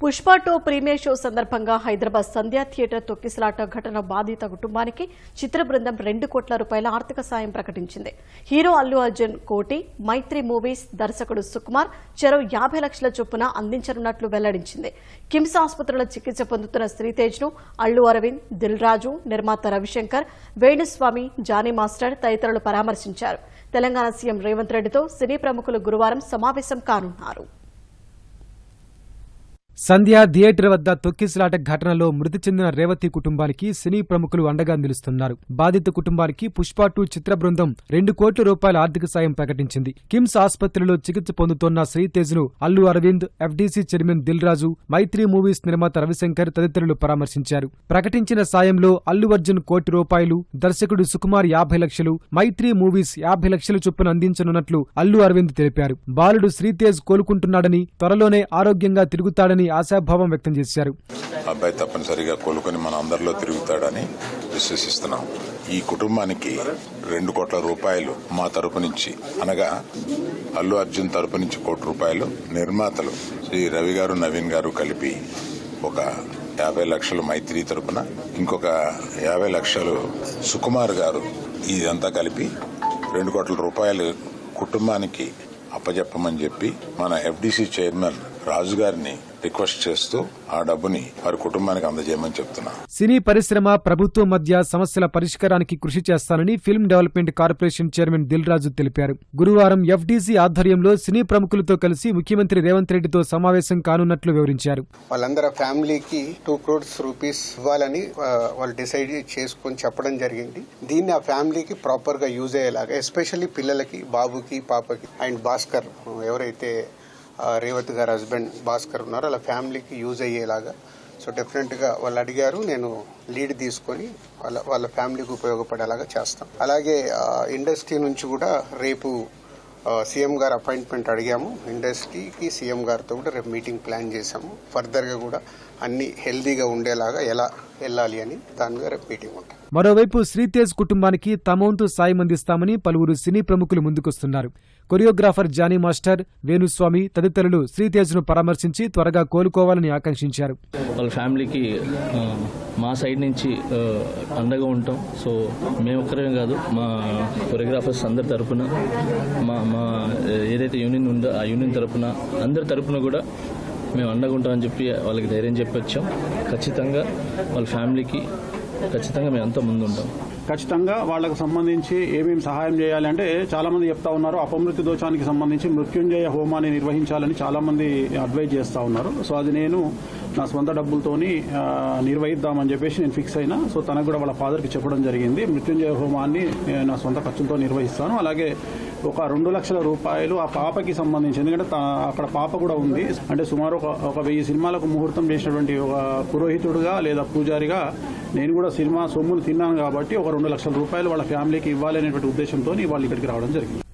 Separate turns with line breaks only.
Pushpa two premiere show సందర్భంగా హైదరాబాద్ సంధ్యా theatre తొక్కిసలాట ఘటన బాధిత కుటుంబానికి చిత్ర బృందం రెండు కోట్ల రూపాయల ఆర్థిక సాయం ప్రకటించింది. హీరో అల్లు అర్జున్ కోటి మైత్రి మూవీస్ దర్శకుడు సుకుమార్ చెరో యాభై లక్షల చొప్పున అందించనున్నట్లు వెల్లడించింది. కిమ్స్ ఆసుపత్రిలో చికిత్స పొందుతున్న శ్రీతేజ్ను అల్లు అరవింద్ దిల్ రాజు నిర్మాత రవిశంకర్ వేణుస్వామి జానీ మాస్టర్ తదితరులు పరామర్శించారు. తెలంగాణ సీఎం రేవంత్ రెడ్డితో సినీ ప్రముఖులు గురువారం సమావేశం కానున్నారు.
సంధ్య థియేటర్ వద్ద తొక్కిసలాట ఘటనలో మృతి చెందిన రేవతి కుటుంబానికి సినీ ప్రముఖులు అండగా నిలుస్తున్నారు. బాధిత కుటుంబానికి పుష్ప టూ చిత్ర బృందం రెండు కోట్ల రూపాయల ఆర్థిక సాయం ప్రకటించింది. కిమ్స్ ఆసుపత్రిలో చికిత్స పొందుతోన్న శ్రీతేజ్ను Allu Aravind FDC chairman Dil Raju Mythri movies నిర్మాత రవిశంకర్ తదితరులు పరామర్శించారు. ప్రకటించిన సాయంలో అల్లు అర్జున్ కోటి రూపాయలు దర్శకుడు సుకుమార్ యాభై లక్షలు మైత్రి మూవీస్ యాభై లక్షల చొప్పున అందించనున్నట్లు అల్లు అరవింద్ తెలిపారు. బాలుడు శ్రీతేజ్ కోలుకుంటున్నాడని త్వరలోనే ఆరోగ్యంగా తిరుగుతాడని ఆశాభావం వ్యక్తం చేశారు.
అబ్బాయి తప్పనిసరిగా కోలుకొని మన అందరిలో తిరుగుతాడని విశ్వసిస్తున్నాం. ఈ కుటుంబానికి రెండు కోట్ల రూపాయలు మా తరపు నుంచి అనగా అల్లు అర్జున్ తరపు నుంచి కోటి రూపాయలు నిర్మాతలు శ్రీ రవి గారు నవీన్ గారు కలిపి ఒక యాభై లక్షలు మైత్రి తరపున ఇంకొక యాభై లక్షలు సుకుమార్ గారు ఇదంతా కలిపి రెండు కోట్ల రూపాయలు కుటుంబానికి అప్పజెప్పమని చెప్పి మన ఎఫ్డీసీ చైర్మన్ రాజు గారిని రిక్వెస్ట్ చేస్తూ ఆ డబ్బుని వారి కుటుంబానికి అందజేయమని చెప్తున్నా.
సినీ పరిశ్రమ ప్రభుత్వం మధ్య సమస్యల పరిష్కారానికి కృషి చేస్తానని film development corporation chairman Dil Raju తెలిపారు. గురువారం ఎఫ్డీసీ ఆధ్వర్యంలో సినీ ప్రముఖులతో కలిసి ముఖ్యమంత్రి రేవంత్ రెడ్డితో సమావేశం కానున్నట్లు వివరించారు.
వాళ్ళందరూ ఫ్యామిలీకి టూ క్రోడ్స్ రూపీస్ ఇవ్వాలని వాళ్ళు డిసైడ్ చేసుకొని చెప్పడం జరిగింది. దీన్ని ఆ ఫ్యామిలీకి ప్రాపర్గా యూజ్ అయ్యేలాగా ఎస్పెషల్లీ పిల్లలకి బాబుకి పాపకి అండ్ భాస్కర్ ఎవరైతే రేవతి గారి హస్బెండ్ భాస్కర్ ఉన్నారు. అలా ఫ్యామిలీకి యూజ్ అయ్యేలాగా. సో డెఫినెట్గా వాళ్ళు అడిగారు నేను లీడ్ తీసుకొని వాళ్ళ వాళ్ళ ఫ్యామిలీకి ఉపయోగపడేలాగా చేస్తాం. అలాగే ఇండస్ట్రీ నుంచి కూడా రేపు సీఎం గారు అపాయింట్మెంట్ అడిగాము. ఇండస్ట్రీకి సీఎం గారితో కూడా రేపు మీటింగ్ ప్లాన్ చేశాము. ఫర్దర్గా కూడా అన్ని హెల్దీగా ఉండేలాగా ఎలా వెళ్ళాలి అని దాని మీద రేపు మీటింగ్ ఉంటుంది
మరోవైపు శ్రీతేజ్ కుటుంబానికి తమ వంతు సాయం అందిస్తామని పలువురు సినీ ప్రముఖులు ముందుకొస్తున్నారు. కొరియోగ్రాఫర్ జానీ మాస్టర్ వేణుస్వామి తదితరులు శ్రీతేజ్ను పరామర్శించి త్వరగా కోలుకోవాలని ఆకాంక్షించారు.
వాళ్ళ ఫ్యామిలీకి మా సైడ్ నుంచి అండగా ఉంటాం. సో మేము ఒక్కరే కాదు మా కొరియోగ్రాఫర్స్ అందరి తరపున మా మా ఏదైతే యూనియన్ ఉందో ఆ యూనియన్ తరపున అందరి తరపున కూడా మేము అండగుంటామని చెప్పి వాళ్ళకి ధైర్యం చెప్పి వచ్చాం. ఖచ్చితంగా వాళ్ళ ఫ్యామిలీకి ఖచ్చితంగా మేము అంతా ముందు ఉంటాం.
ఖచ్చితంగా వాళ్ళకు సంబంధించి ఏమేమి సహాయం చేయాలి అంటే చాలా మంది చెప్తా ఉన్నారు అపమృతి దోషానికి సంబంధించి మృత్యుంజయ హోమాన్ని నిర్వహించాలని చాలా మంది అడ్వైజ్ చేస్తా ఉన్నారు. సో అది నేను నా సొంత డబ్బులతోని నిర్వహిద్దామని చెప్పేసి నేను ఫిక్స్ అయినా. సో తనకు కూడా వాళ్ళ ఫాదర్కి చెప్పడం జరిగింది. మృత్యుంజయ హోమాన్ని నా సొంత ఖర్చులతో నిర్వహిస్తాను. అలాగే ఒక రెండు లక్షల రూపాయలు ఆ పాపకి సంబంధించి ఎందుకంటే అక్కడ పాప కూడా ఉంది. అంటే సుమారు ఒక ఒక వెయ్యి సినిమాలకు ముహూర్తం చేసినటువంటి ఒక పురోహితుడుగా లేదా పూజారిగా నేను కూడా సినిమా సొమ్ములు తిన్నాను కాబట్టి ఒక రెండు లక్షల రూపాయలు వాళ్ళ ఫ్యామిలీకి ఇవ్వాలి అనేటువంటి ఉద్దేశంతో వాళ్ళు ఇక్కడికి రావడం జరిగింది.